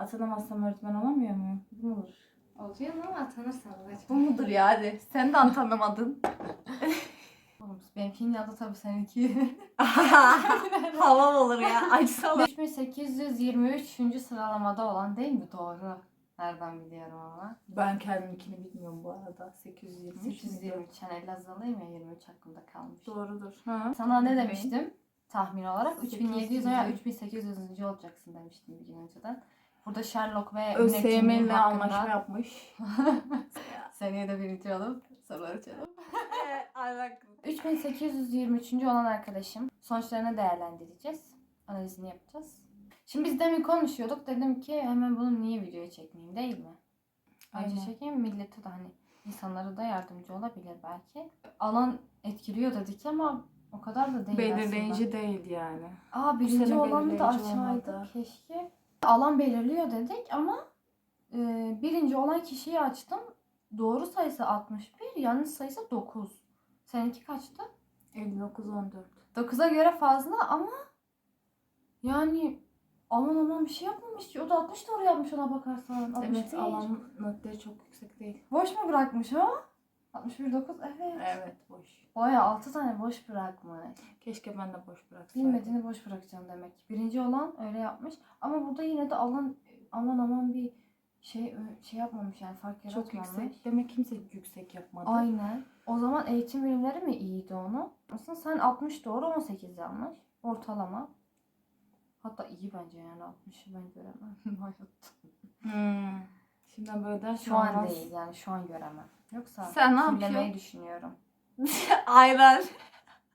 Atanamazsam öğretmen olamıyor muyum? Bu mudur? Oluyor ama atanırsan belki. Bu mudur ya hadi. Sen de atanamadın. Oğlum, Benimkinin adı tabii seninki. Havam olur ya. Açsana. 3823. sıralamada olan değil mi? Doğru. Nereden biliyorum ama. Ben kendimkini bilmiyorum bu arada. 823. 823. Yani Elazığlıyım ya 23 hakkında kalmış. Doğrudur. Ha. Sana ne demiştim? Tahmin olarak 3700 veya 3800. olacaksın demiştim bir gün önceden. Burada Sherlock ve ÖSYM ile anlaşma yapmış. seneye de birinci olup sorular çözüp. Alak. 3823. olan arkadaşım. Sonuçlarını değerlendireceğiz. Analizini yapacağız. Şimdi biz demin konuşuyorduk. Dedim ki hemen bunu niye videoya çekmeyeyim değil mi? Önce Aynen. çekeyim millete de hani insanlara da yardımcı olabilir belki. Alan etkiliyor dedik ama o kadar da değil Belirleyici aslında. değil yani. Aa birinci sene olanı da olmadı. keşke. Alan belirliyor dedik ama e, birinci olan kişiyi açtım. Doğru sayısı 61, yanlış sayısı 9. Seninki kaçtı? 59 14. 9'a göre fazla ama yani aman aman bir şey yapmamış ki. O da 60 doğru yapmış ona bakarsan. 61. Evet alan notları çok yüksek değil. Boş mu bırakmış o? 61 9 evet. Evet boş. Baya 6 tane boş bırakmış. Keşke ben de boş bıraksaydım. Bilmediğini boş bırakacağım demek. Birinci olan öyle yapmış. Ama burada yine de alan aman aman bir şey şey yapmamış yani fark Çok yaratmamış. yüksek. Demek kimse yüksek yapmadı. Aynen. O zaman eğitim bilimleri mi iyiydi onu? Aslında sen 60 doğru 18 yanlış. Ortalama. Hatta iyi bence yani 60'ı ben göremem. Hayatta. Hmm. Şimdi böyle dersen Şu an olmaz. değil yani şu an göremem. Yoksa Sen ne yapıyorsun? düşünüyorum. Aynen.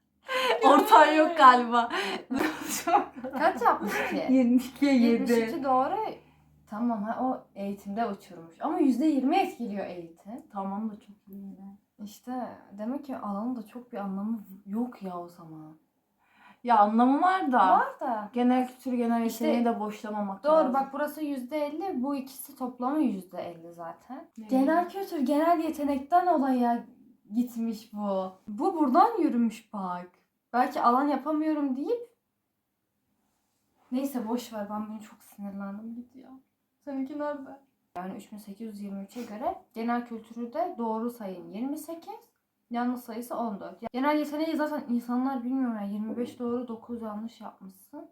Ortağı yok galiba. Kaç yapmış ki? 22'ye 7. 72 doğru. Tamam ha o eğitimde uçurmuş. Ama %20 etkiliyor eğitim. Tamam da çok iyi yine. İşte demek ki alanın da çok bir anlamı yok ya o zaman. Ya anlamı var da. Var da. Genel kültür genel İşte- yeteneği de boşlamamak Doğru lazım. bak burası %50 bu ikisi toplamı %50 zaten. Ne? Genel kültür genel yetenekten olaya gitmiş bu. Bu buradan yürümüş bak. Belki alan yapamıyorum deyip Neyse boş ver ben bunu çok sinirlendim ya. Seninki nerede? Yani 3823'e göre genel kültürü de doğru sayın 28, yanlış sayısı 14. Ya- Genel yeteneği zaten insanlar bilmiyor ya 25 doğru 9 yanlış yapmışsın.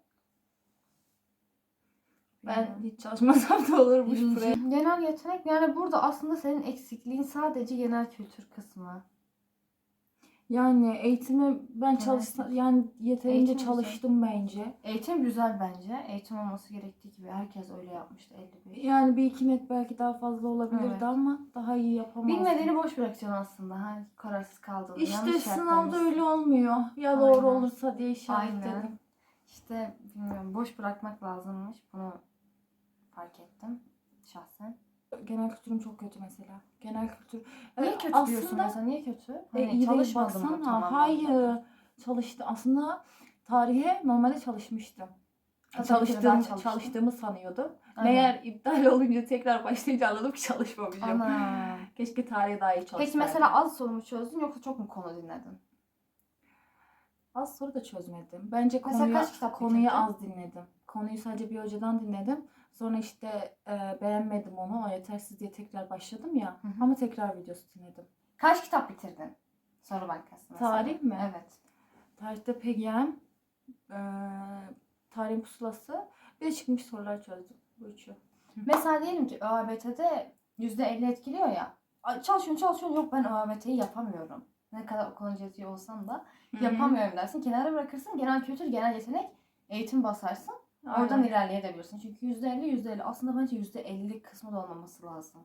Ben hiç çalışmasam da olurmuş buraya. Genel yetenek yani burada aslında senin eksikliğin sadece genel kültür kısmı. Yani eğitimi ben kültür. yani yeterince Eğitim çalıştım bence. Eğitim güzel bence. Eğitim olması gerektiği gibi herkes öyle yapmıştı 55. Yani bir iki net belki daha fazla olabilirdi Evet. ama daha iyi yapamazdım. Bilmediğini boş bırakacaksın aslında. Ha, kararsız kaldığını. İşte yanlış sınavda öyle olmuyor. Ya doğru Aynen. olursa diye işaretledim. Aynen. İşte bilmiyorum boş bırakmak lazımmış. Bunu fark ettim şahsen. Genel kültürüm çok kötü mesela. Genel kültür. Niye Evet, kötü diyorsun aslında, mesela? Niye kötü? E, Hani iyi çalışmadın mı baksana. tamamen? Hayır. Çalıştı. Aslında tarihe normalde çalışmıştım. Ha, tabii ki de Çalıştığım, çalıştığımı sanıyordum. Aynen. Meğer iptal olunca tekrar başlayınca anladım ki çalışmamışım. Ana. Keşke tarihe daha iyi çalışsaydım. Peki mesela az soru mu çözdün yoksa çok mu konu dinledin? Az soru da çözmedim. Bence Mesela konuyu, konuyu az dinledim. Konuyu sadece bir hocadan dinledim. Sonra işte e, beğenmedim onu. O yetersiz diye tekrar başladım ya. Hı hı. Ama tekrar videosu dinledim. Kaç kitap bitirdin? Soru bankası mesela. Tarih mi? Evet. Tarihte PGM, e, tarihin pusulası bir de çıkmış sorular çözdüm. Bu üçü. Mesela diyelim ki ÖABT'de %50 etkiliyor ya. Ay, Çalışıyorsun çalışıyorsun yok ben ÖABT'yi yapamıyorum. Ne kadar okulun cezisi olsam da yapamıyorum dersin. Kenara bırakırsın. Genel kültür, genel yetenek, eğitim basarsın. Oradan Aynen. ilerleyebilirsin. Çünkü %50 %50 aslında bence %50 kısmı da olmaması lazım.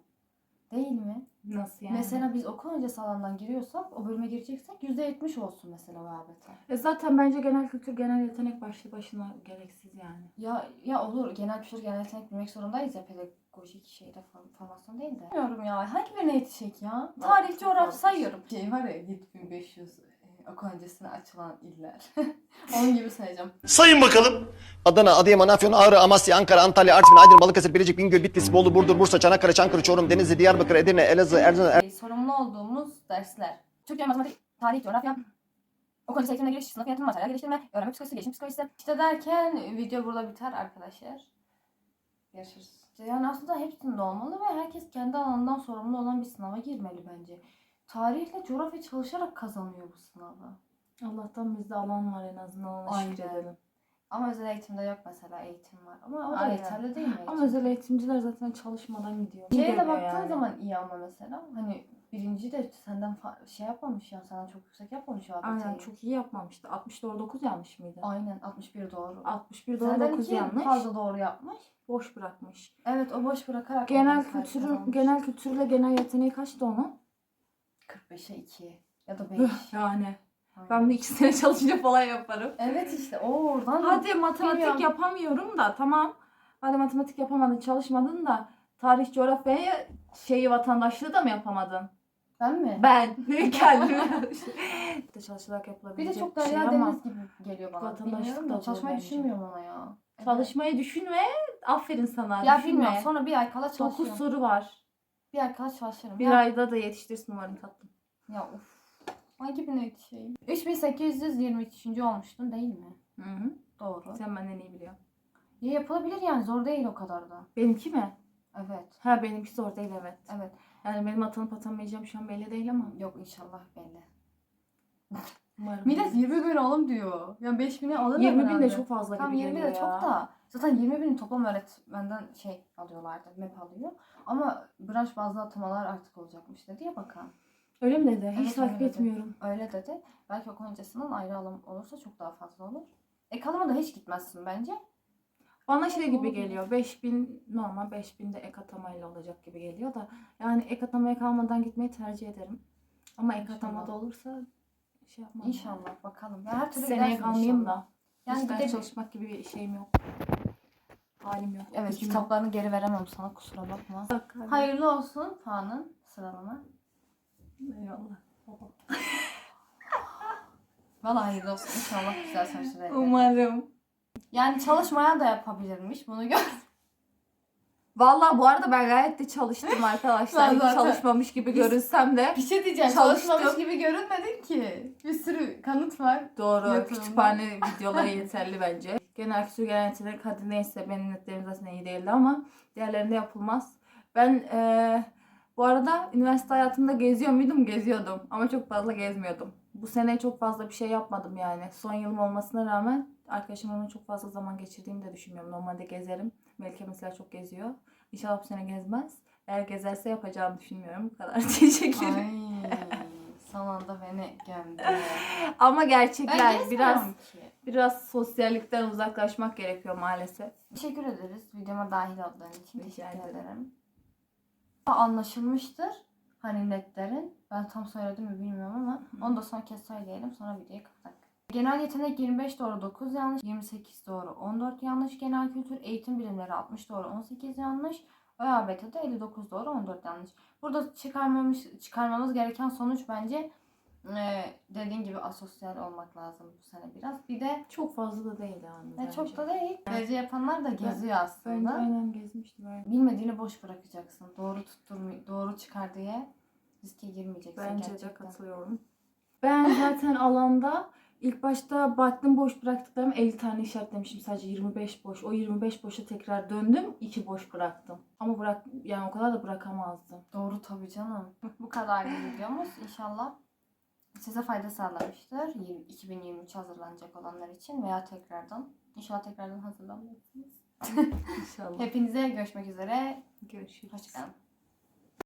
Değil mi? Nasıl yani? Mesela biz okul öncesi alandan giriyorsak, o bölüme gireceksek %70 olsun mesela ÖABT. E zaten bence genel kültür, genel yetenek başlı başına gereksiz yani. Ya ya olur genel kültür genel yetenek bilmek zorundayız ya pedagojik şeyde form- formasyon değil de. Bilmiyorum ya hangi birine yetişecek ya? Tarih coğrafya sayıyorum. Şey var ya 7500 e, okul öncesine açılan iller. Onun gibi sayacağım. Sayın bakalım. Adana, Adıyaman, Afyon, Ağrı, Amasya, Ankara, Antalya, Artvin, Aydın, Balıkesir, Bilecik, Bingöl, Bitlis, Bolu, Burdur, Bursa, Çanakkale, Çankırı, Çorum, Denizli, Diyarbakır, Edirne, Elazığ, Erzurum, Er- E, sorumlu olduğumuz dersler. Türkçe, matematik, tarih, coğrafya, okul öncesi eğitimine giriş, sınıf yönetimi, materyal geliştirme, öğrenme psikolojisi, gelişim psikolojisi. İşte derken video burada biter arkadaşlar. Görüşürüz. Yani aslında hepsinde olmalı ve herkes kendi alanından sorumlu olan bir sınava girmeli bence. Tarihle coğrafya çalışarak kazanıyor bu sınavı. Allah'tan bizde alan var en azından ona şükredelim. Ama özel eğitimde yok mesela eğitim var. Ama o da Aynen. yeterli değil mi? Ama özel eğitimciler zaten çalışmadan gidiyor. Şeye de baktığın yani. zaman iyi ama mesela hani birinci de senden şey yapmamış ya senden çok yüksek yapmamış o ABT'yi. Aynen çok iyi yapmamıştı. 60 doğru 9 yanlış mıydı? Aynen 61 doğru. 61 doğru Senden 9 iki yanlış. fazla doğru yapmış. Boş bırakmış. Evet o boş bırakarak Genel kültürün genel kültürle genel yeteneği kaçtı onun? 45'e 2 ya da 5. yani. Ben bunu 2 sene çalışınca falan yaparım. Evet işte o oradan Hadi matematik Bilmiyorum. yapamıyorum da tamam. Hadi matematik yapamadın, çalışmadın da tarih, coğrafyayı şeyi vatandaşlığı da mı yapamadın? ben mi? Ben kendime de çalışarak Bir yapılabilecek de çok bir şey Derya ama Deniz gibi geliyor bana. vatandaşlık da çalışmayı bence. düşünmüyorum ona ya. Evet. çalışmayı düşünme. Aferin sana. Ya düşünme. bilmiyorum sonra bir ay kala 9 çalışırım. soru var. Bir ay kala çalışırım. Bir ya, ayda da yetiştirsin umarım tatlım. Ya uf. Hangi birine yetişeyim? 3823. olmuştun değil mi? Hı hı. Doğru. Sen benden iyi biliyorsun. Ya yapılabilir yani zor değil o kadar da. Benimki mi? Evet. Ha benimki zor değil evet. Evet. Yani benim atanıp atamayacağım şu an belli değil ama. Yok inşallah belli. Umarım. Millet 20 bin alım diyor. Yani 5 bine alırlar 20 bin de çok fazla Tam gibi 20 geliyor de ya. çok da. Zaten 20 bin toplam öğretmenden şey alıyorlardı. MEP alıyor. Ama branş bazlı atamalar artık olacakmış dedi ya bakan. Öyle mi dedi? Hiç Evet, takip öyle dedi. etmiyorum. Öyle dedi. Belki okul öncesinden ayrı alım olursa çok daha fazla olur. E kalıma da hiç gitmezsin bence. Bana şey gibi Olabilir. geliyor. 5000 normal 5000 de ek atamayla olacak gibi geliyor da. Yani ek atamaya kalmadan gitmeyi tercih ederim. Ama ek İnşallah. atamada olursa şey yapmam. İnşallah bakalım. Ya her türlü Seneye gidersin kalmayayım inşallah. da. Yani gidelim. çalışmak gibi bir şeyim yok. Halim yok. Evet gücüm kitaplarını geri veremem sana kusura bakma. yok. Hayırlı olsun Kaan'ın sıralama. Eyvallah. Valla hayırlı olsun inşallah güzel sonuçlar elde. Umarım. Yani çalışmaya da yapabilirmiş bunu gör. Vallahi bu arada ben gayet de çalıştım arkadaşlar. Ben Hiç zaten- çalışmamış gibi Biz- görünsem de. Bir şey diyeceğim Çalıştım. çalışmamış gibi görünmedin ki. Bir sürü kanıt var. Doğru. Kütüphane videoları yeterli bence. Genel kültür genel yetenek hadi neyse benim netlerim zaten iyi değildi ama diğerlerinde yapılmaz. Ben eee, bu arada üniversite hayatımda geziyor muydum? Geziyordum. Ama çok fazla gezmiyordum. Bu sene çok fazla bir şey yapmadım yani. Son yılım olmasına rağmen arkadaşımla çok fazla zaman geçirdiğimi de düşünmüyorum. Normalde gezerim. Melike mesela çok geziyor. İnşallah bu sene gezmez. Eğer gezerse yapacağımı düşünmüyorum. Bu kadar teşekkür ederim. Ay son anda beni gömdü. Ama gerçekler biraz ki. biraz sosyallikten uzaklaşmak gerekiyor maalesef. Teşekkür ederiz videoma dahil olduğun için. Rica Teşekkür ederim. ederim. Anlaşılmıştır. Hani netlerin. Ben tam söyledim mi bilmiyorum ama onu da son kez söyleyelim sonra videoyu kapatalım. Genel yetenek 25 doğru 9 yanlış, 28 doğru 14 yanlış, genel kültür eğitim bilimleri 60 doğru 18 yanlış, ÖABT'de 59 doğru 14 yanlış. Burada çıkarmamış, çıkarmamız gereken sonuç bence e, dediğin gibi asosyal olmak lazım bu sene biraz. Bir de Çok fazla da değil yani. e, bence. çok da değil. Derece yapanlar da geziyor Bence aslında. aynen gezmiştim. Aynen. Bilmediğini boş bırakacaksın. Doğru tutturmay doğru çıkar diye riske girmeyeceksin Bence de gerçekten. katılıyorum. Ben zaten alanda ilk başta baktım boş bıraktıklarım 50 tane işaretlemişim sadece 25 boş. O 25 boşa tekrar döndüm 2 boş bıraktım. Ama bırak yani o kadar da bırakamazdım. Doğru tabii canım. Bu kadar videomuz inşallah size fayda sağlamıştır. 20 2023 hazırlanacak olanlar için veya tekrardan. İnşallah tekrardan hazırlanmışsınız. İnşallah. Hepinize görüşmek üzere. Görüşürüz. Hoşçakalın.